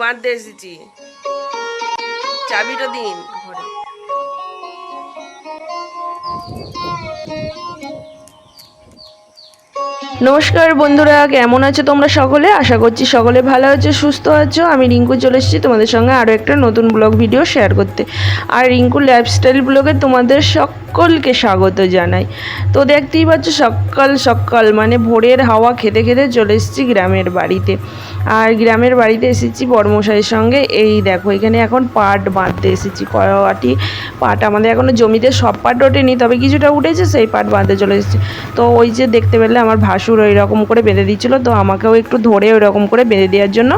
বাঁধতে এসেছি। চাবিটা দিন। ঘরে। নমস্কার বন্ধুরা, কেমন আছো তোমরা সকলে? আশা করছি সকলে ভালো আছো, সুস্থ আছো। আমি রিঙ্কু চলে এসেছি তোমাদের সঙ্গে আরও একটা নতুন ব্লগ ভিডিও শেয়ার করতে। আর রিঙ্কু লাইফস্টাইল ব্লগে তোমাদের সকলকে স্বাগত জানাই। তো দেখতেই পাচ্ছ, সকাল সকাল মানে ভোরের হাওয়া খেতে খেতে চলে এসেছি গ্রামের বাড়িতে। আর গ্রামের বাড়িতে এসেছি বড়মশাইয়ের সঙ্গে। এই দেখো, এখানে এখন পাট বাঁধতে এসেছি। কয়টি পাট আমাদের এখনও জমিতে সব পাট ওঠেনি, তবে কিছুটা উঠেছে, সেই পাট বাঁধতে চলে এসেছি। তো ওই যে দেখতে পেলে আমার ভাসুর ওই রকম করে বেঁধে দিচ্ছিল তো আমাকেও একটু ধরে ওই রকম করে বেঁধে দেওয়ার জন্য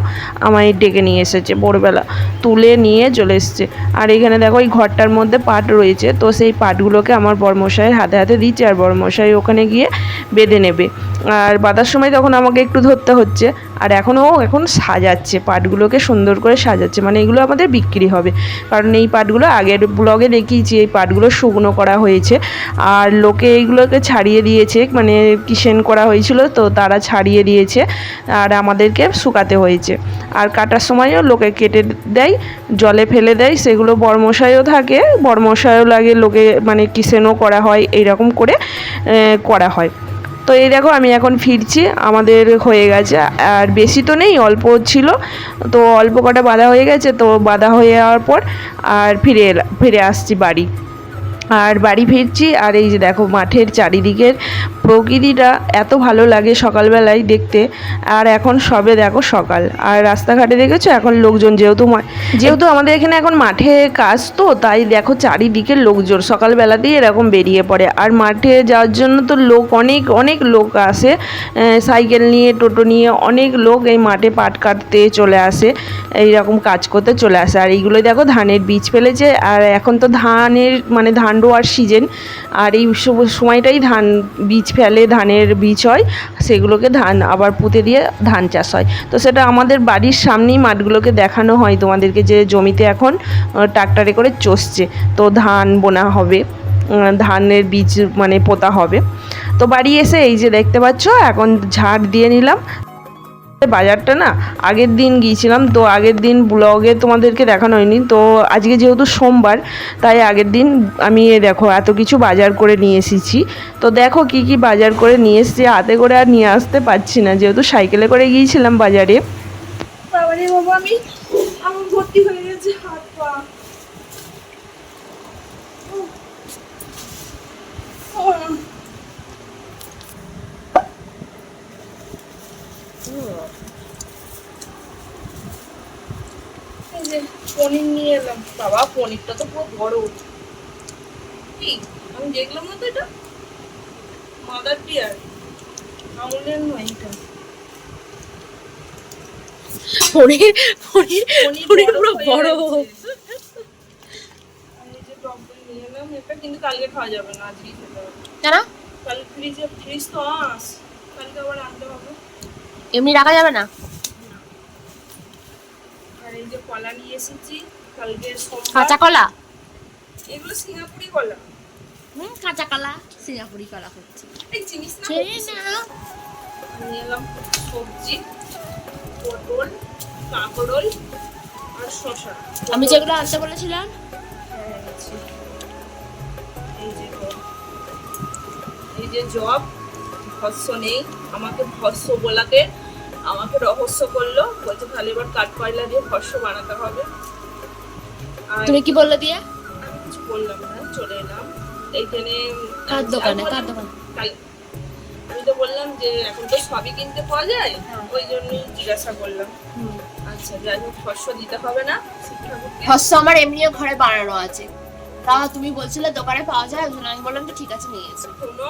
আমায় ডেকে নিয়ে এসেছে ভোরবেলা। তুলে নিয়ে চলে এসেছে। আর এখানে দেখো, এই ঘরটার মধ্যে পাট রয়েছে, তো সেই পাটগুলোকে আমার বড়মশাইয়ের হাতে হাতে দিচ্ছে, আর বড়মশাই ওখানে গিয়ে বেঁধে নেবে। আর বাঁধার সময় তখন আমাকে একটু ধরতে হচ্ছে, আর এখনও এখন সাজাচ্ছে, পাটগুলোকে সুন্দর করে সাজাচ্ছে মানে এগুলো আমাদের বিক্রি হবে। কারণ এই পাটগুলো আগের ব্লগে দেখিয়েছি, এই পাটগুলো শুকনো করা হয়েছে, আর লোকে এইগুলোকে ছাড়িয়ে দিয়েছে মানে কিসেন করা হয়েছিল, তো তারা ছাড়িয়ে দিয়েছে আর আমাদেরকে শুকাতে হয়েছে। আর কাটার সময়ও লোকে কেটে দেয়, জলে ফেলে দেয়, সেগুলো বর্মশাইও থাকে, বর্মশাইও লাগে লোকে মানে কিসেনও করা হয়, এইরকম করে করা হয়। তো এই দেখো, আমি এখন ফিরছি, আমাদের হয়ে গেছে, আর বেশি তো নেই, অল্প ছিল। তো অল্প কটা বাঁধা হয়ে গেছে, তো বাঁধা হয়ে যাওয়ার পর আর ফিরে ফিরে আসছি বাড়ি। আর বাড়ি ফিরছি, আর এই যে দেখো, মাঠের চারিদিকের প্রকৃতিটা এত ভালো লাগে সকালবেলায় দেখতে। আর এখন সবে দেখো সকাল। আর রাস্তাঘাটে দেখেছ? এখন লোকজন, যেহেতু যেহেতু আমাদের এখানে এখন মাঠে কাজ তো, তাই দেখো চারিদিকে লোকজন। সকালবেলাতেই এরকম বেরিয়ে পড়ে। আর মাঠে যাওয়ার জন্য তো লোক অনেক অনেক লোক আসে। সাইকেল নিয়ে, টোটো নিয়ে অনেক লোক এই মাঠে পাট কাটতে চলে আসে। এইরকম কাজ করতে চলে আসে। আর এইগুলো দেখো ধানের বীজ ফেলেছে। আর এখন তো ধানের মানে ধান রোয়ার সিজন আর এই সময়টাই ধান বীজ ফেলে ধানের বীজ হয়, সেগুলোকে ধান, আবার পুঁতে দিয়ে ধান চাষ হয়। তো সেটা আমাদের বাড়ির সামনেই মাঠগুলোকে দেখানো হয়, তোমাদেরকে যে জমিতে এখন ট্রাক্টরে করে চষছে। তো ধান বোনা হবে ধানের বীজ মানে পোতা হবে। তো বাড়ি এসে এই যে দেখতে পাচ্ছ, এখন ঝাড় দিয়ে নিলাম। বাজারটা না আগের দিন গিয়েছিলাম, তো আগের দিন ব্লগে তোমাদেরকে দেখানো হয়নি। তো আজকে যেহেতু সোমবার, তাই আগের দিন আমি দেখো এত কিছু বাজার করে নিয়ে এসেছি। তো দেখো কি কি বাজার করে নিয়ে এসেছি, হাতে করে আর নিয়ে আসতে পারছি না। যেহেতু সাইকেলে করে গিয়েছিলাম বাজারে। বাবা, আমি ভর্তি হয়ে গেছে, হাত পা উম। এই যে পনির নিয়ে এলাম। বাবা পনিরটা তো পুরো বড়। কি? আমি দেখলাম না তো এটা? মাদার ডিয়ার আমলের নয় এটা। পনির পনির পনির পনির পুরো বড়। যে টক দই নিয়ে এটা কিন্তু কালকে খাওয়া যাবে না আজকেই খেতে হবে। জানা কাল ফ্রিজে ফ্রিজ তো আস। কালকে আবার আনতে হবে। এমনি রাখা যাবে না? আর এই যে কলা নিয়ে এসেছি কালকে কাঁচা কলা? এগুলো সিঙ্গাপুরি কলা। হুম কাঁচা কলা সিঙ্গাপুরি কলা হচ্ছে এই জিনিস না নিয়ে এলাম সবজি পটল কাঁকরোল আর শসা। আমি যেগুলো আনতে বলেছিলাম। হ্যাঁ, এই যে এই যে জব ভস্য নেই। আমাকে ভস্য বলাতে আমাকে রহস্য করল বলছে তাহলে এবার কাঠ কয়লা দিয়ে ভস্য বানাতে হবে। তুমি কি বললে দিয়ে? আমি কিছু বললাম না চলে এলাম। এইখানে কার দোকানে? কার দোকানে? আমি তো বললাম যে এখন তো সবই কিনতে পাওয়া যায়। ওই জন্যই জিজ্ঞাসা করলাম। আচ্ছা যাই হোক ভস্য দিতে হবে না শিক্ষাকে আমার এমনিও ঘরে বানানো আছে। তা তুমি বলছিলে দোকানে পাওয়া যায় ওই জন্য আমি বললাম ঠিক আছে নিয়ে এসো। হলো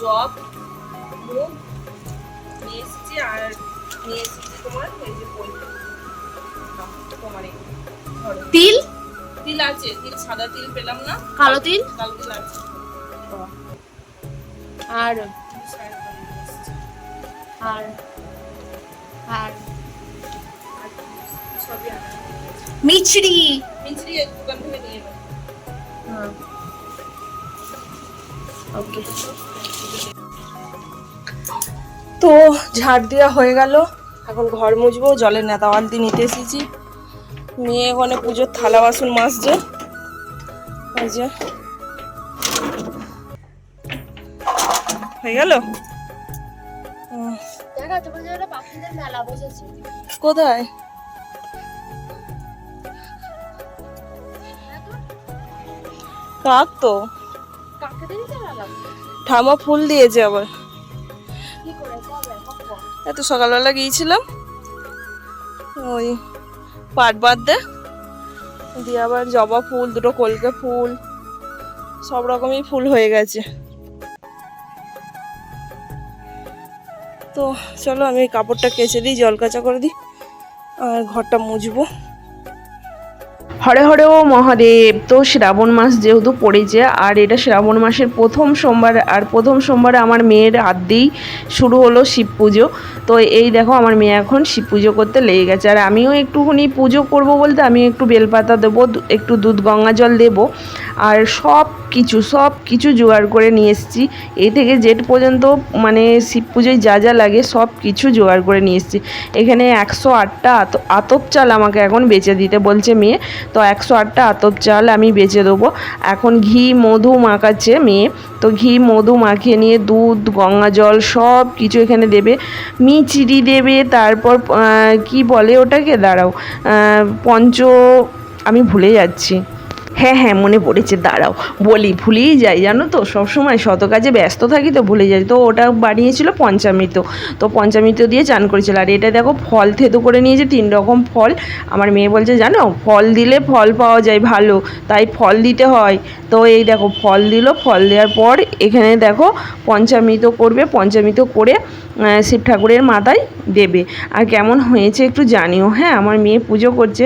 জব মুগ নিয়ে এসেছি আর নিয়ে এসেছি তোমার? এই যে বই তোমার তিল? তিল আছে তিল সাদা তিল পেলাম না। কালো তিল? কাল তিল আছে। আর। আর? আর? হয়ে মিছরি। মিছরি এক দোকান থেকে নিয়ে এলাম। ওকে। তো ঝাড় দেওয়া হয়ে গেল। এখন ঘর মুছবো জলের নেতা বালতি নিতে এসেছি। মেয়ে ওখানে পুজোর থালা বাসন মাজছে। এই যে। হয়ে গেল? কোথায়? কাক তো? ঠামা ফুল দিয়েছে আবার। এত সকালবেলা গিয়েছিলাম। ওই পাট বাঁধতে দিয়ে আবার জবা ফুল, দুটো কলকে ফুল, সব রকমই ফুল হয়ে গেছে। তো চলো আমি কাপড়টা কেচে দিই, জল কাঁচা করে দিই, আর ঘরটা মুছবো। হরে হরে ও মহাদেব। তো শ্রাবণ মাস যেহেতু পড়েছে, আর এটা শ্রাবণ মাসের প্রথম সোমবার, আর প্রথম সোমবারে আমার মেয়ের হাত দিয়েই শুরু হলো শিব পুজো। তো এই দেখো আমার মেয়ে এখন শিব পুজো করতে লেগে গেছে। আর আমিও একটুখানি পুজো করব বলতে আমি একটু বেলপাতা দেবো একটু দুধ গঙ্গা জল দেবো। আর সব কিছু সব কিছু জোগাড় করে নিয়ে এসেছি। এই থেকে জেট পর্যন্ত মানে শিব পুজোয় যা যা লাগে সব কিছু জোগাড় করে নিয়ে এসেছি। এখানে একশো আটটা আত- আতপ চাল আমাকে এখন বেচে দিতে বলছে মেয়ে। তো একশো আটটা আতপ চাল আমি বেচে দেবো। এখন ঘি, মধু মাখাচ্ছে মেয়ে। তো ঘি, মধু মাখিয়ে নিয়ে দুধ, গঙ্গা জল সব কিছু এখানে দেবে। মিচিরি দেবে, তারপর কি বলে ওটাকে? দাঁড়াও। পঞ্চ, আমি ভুলে যাচ্ছি। হ্যাঁ হ্যাঁ মনে পড়েছে, দাঁড়াও। বলি, ভুলেই যাই, জানো তো? সবসময় শত কাজে ব্যস্ত থাকি তো ভুলে যাই। তো ওটা বানিয়েছিল পঞ্চামৃত। তো পঞ্চামৃত দিয়ে চান করেছিল। আর এটা দেখো, ফল থেতো করে নিয়েছে, তিন রকম ফল। আমার মেয়ে বলছে, জানো, ফল দিলে ফল পাওয়া যায় ভালো, তাই ফল দিতে হয়। তো এই দেখো, ফল দিল, ফল দেওয়ার পর এখানে দেখো, পঞ্চামৃত করবে, পঞ্চামৃত করে শিব ঠাকুরের মাথায় দেবে। আর কেমন হয়েছে একটু জানিও। হ্যাঁ আমার মেয়ে পুজো করছে।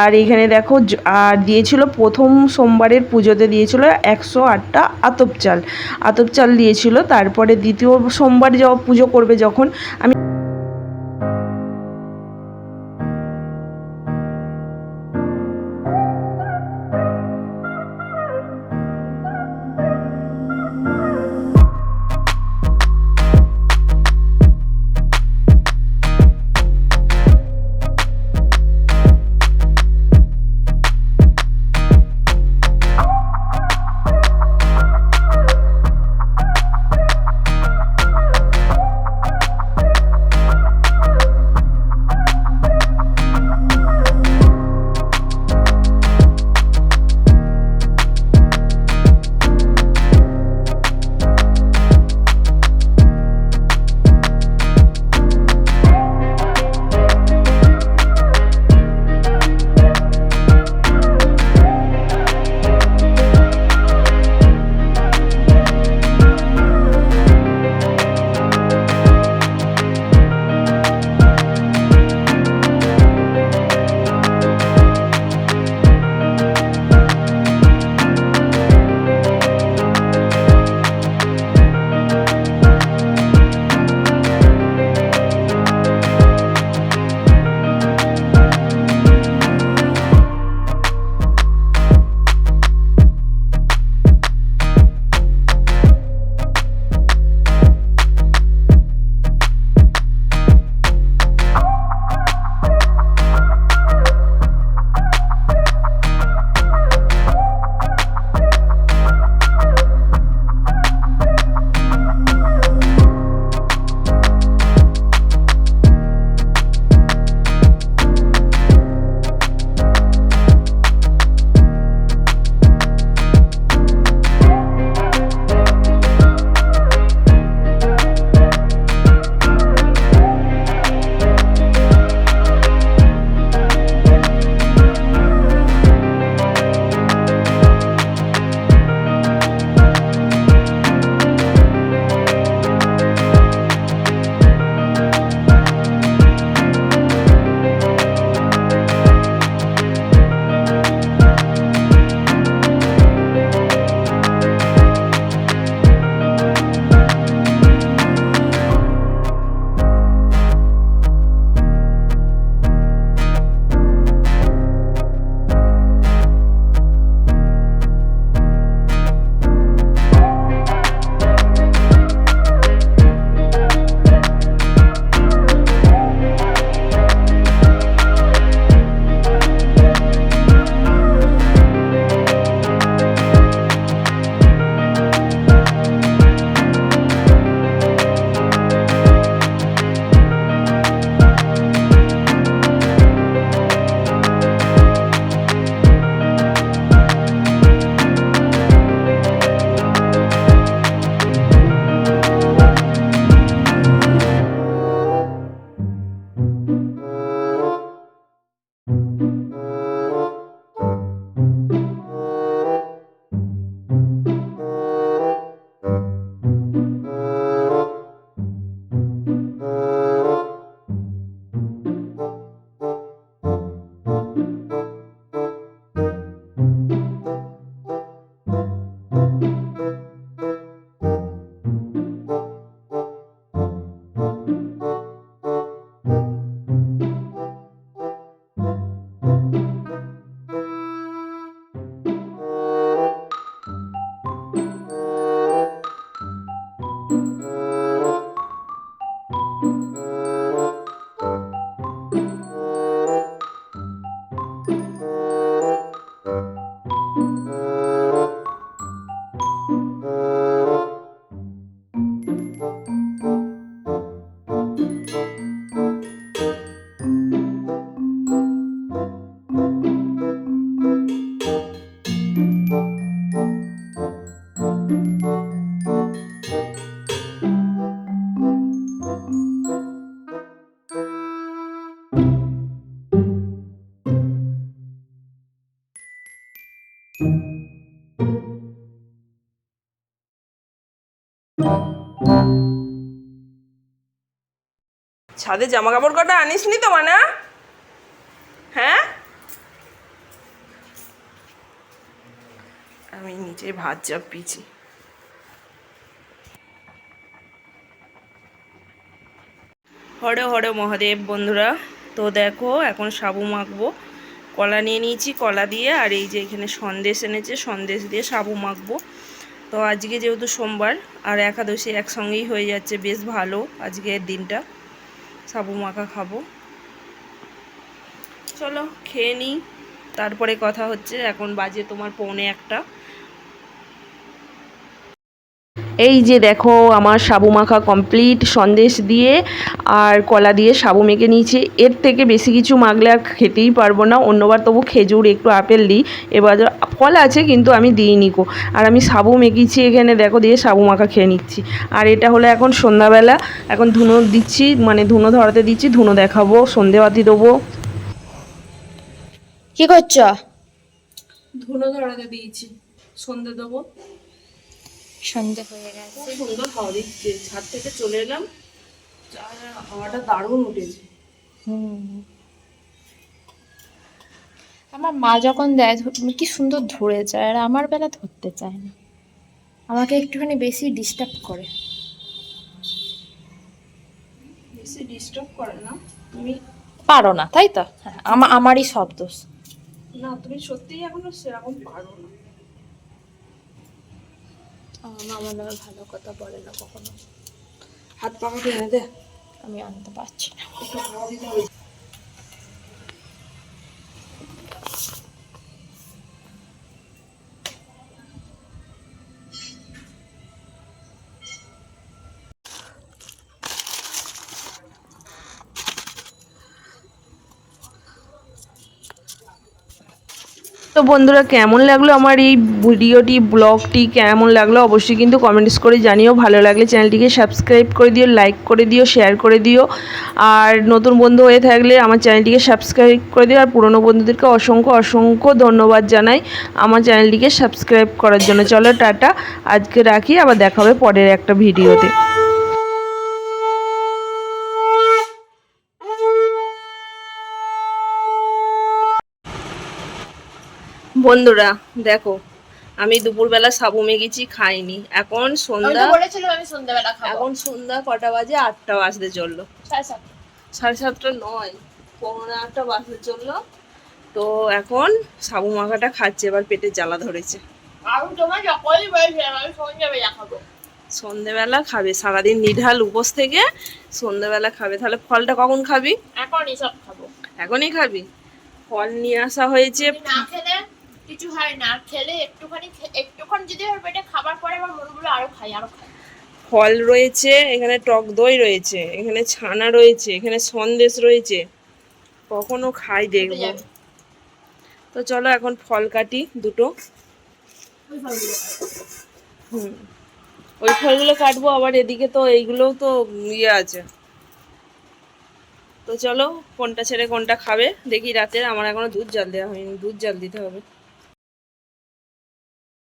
আর এখানে দেখো আর দিয়েছিল প্রথম সোমবারের পুজোতে দিয়েছিল একশো আটটা আতপ চাল। আতপ চাল দিয়েছিল, তারপরে দ্বিতীয় সোমবার পুজো করবে যখন, আমি ছাদে জামা কাপড় কটা আনিস নি তো, মানা? হ্যাঁ? আমি নিচে ভাত চাপিয়েছি। হরে হরে মহাদেব বন্ধুরা, তো দেখো, এখন সাবু মাখবো। কলা নিয়ে নিয়েছি, কলা দিয়ে, আর এই যে এখানে সন্দেশ এনেছে, সন্দেশ দিয়ে সাবু মাখবো। তো আজকে যেহেতু সোমবার, আর একাদশী একসঙ্গেই হয়ে যাচ্ছে, বেশ ভালো আজকের দিনটা। সাবু মাখা খাব। চলো খেয়ে নিই। তারপরে কথা হচ্ছে এখন বাজে তোমার পৌনে একটা। এই যে দেখো আমার সাবু মাখা কমপ্লিট সন্দেশ দিয়ে আর কলা দিয়ে সাবু মেখে নিয়েছি। এর থেকে বেশি কিছু মাখলে আর খেতেই পারব না। অন্যবার তবু খেজুর একটু আপেল দিই। এবার ফল আছে কিন্তু আমি দিইনি কো। আর আমি সাবু মেখেছি এখানে দেখো দিয়ে সাবু মাখা খেয়ে নিচ্ছি। আর এটা হলো এখন সন্ধ্যাবেলা। এখন ধুনো দিচ্ছি মানে ধুনো ধরাতে দিচ্ছি ধুনো দেখাবো সন্ধেবাতি দেবো। কি করছ? ধুনো ধরাতে দিয়েছি। সন্ধে দেবো। সন্ধে হয়ে গেছে। খুব সুন্দর হাওয়া দিচ্ছে। ছাদ থেকে চলে এলাম। হাওয়াটা দারুণ উঠেছে। হুম। আমার মা যখন দেয় ধ- কি সুন্দর ধরে যায় আর আমার বেলা ধরতে চায় না। আমাকে একটুখানি বেশি ডিস্টার্ব করে। বেশি ডিস্টার্ব করে না? তুমি পারো না তাই তো? হ্যাঁ। আমারই সব দোষ। না তুমি সত্যিই এখনও সেরকম পারো না। আমার মা আমার নামে ভালো কথা বলে না কখনো। হাত পাখা কিনে দে। আমি আনতে পারছি না। বন্ধুরা, কেমন লাগল আমার এই ভিডিওটি, ব্লগটি কেমন লাগল অবশ্যই কিন্তু কমেন্টস করে জানিও। ভালো লাগলে চ্যানেলটিকে সাবস্ক্রাইব করে দিও, লাইক করে দিও, শেয়ার করে দিও। আর নতুন বন্ধু হয়ে থাকলে আমার চ্যানেলটিকে সাবস্ক্রাইব করে দিও। আর পুরনো বন্ধুদেরকে অসংখ্য অসংখ্য ধন্যবাদ জানাই আমার চ্যানেলটিকে সাবস্ক্রাইব করার জন্য। চলো, টাটা। আজকে রাখি। আবার দেখা হবে পরের একটা ভিডিওতে। বন্ধুরা দেখো আমি দুপুরবেলা সাবু মেগেছি খাইনি। এখন সন্ধ্যা এখন সন্ধ্যা কটা বাজে? আটটা বাজতে চলল। সাড়ে সাতটা। নয়। পৌনে আটটা বাজতে চলল। তো এখন সাবু মাখাটা খাচ্ছে এবার পেটে জ্বালা ধরেছে। সন্ধেবেলা খাবে। সারাদিন নিঢাল উপোস থেকে সন্ধেবেলা খাবে। তাহলে ফলটা কখন খাবি? এখনই সব খাব। এখনই খাবি? ফল নিয়ে আসা হয়েছে। কিছু হয় না। খেলে একটুখানি একটুখানি যদি আমার পেটে খাবার পরে আমার মনগুলো আরও খাই আরও খাই ফল রয়েছে এখানে টক দই রয়েছে এখানে ছানা রয়েছে এখানে সন্দেশ রয়েছে। কখনো খাই দেখব। তো চলো এখন ফল কাটি দুটো। ওই ফলগুলো হুম। ওই ফলগুলো কাটবো আবার এদিকে তো এইগুলোও তো ইয়ে আছে। তো চলো কোনটা ছেড়ে কোনটা খাবে দেখি রাতের আমার এখনও দুধ জাল দেওয়া হয়নি দুধ জাল দিতে হবে।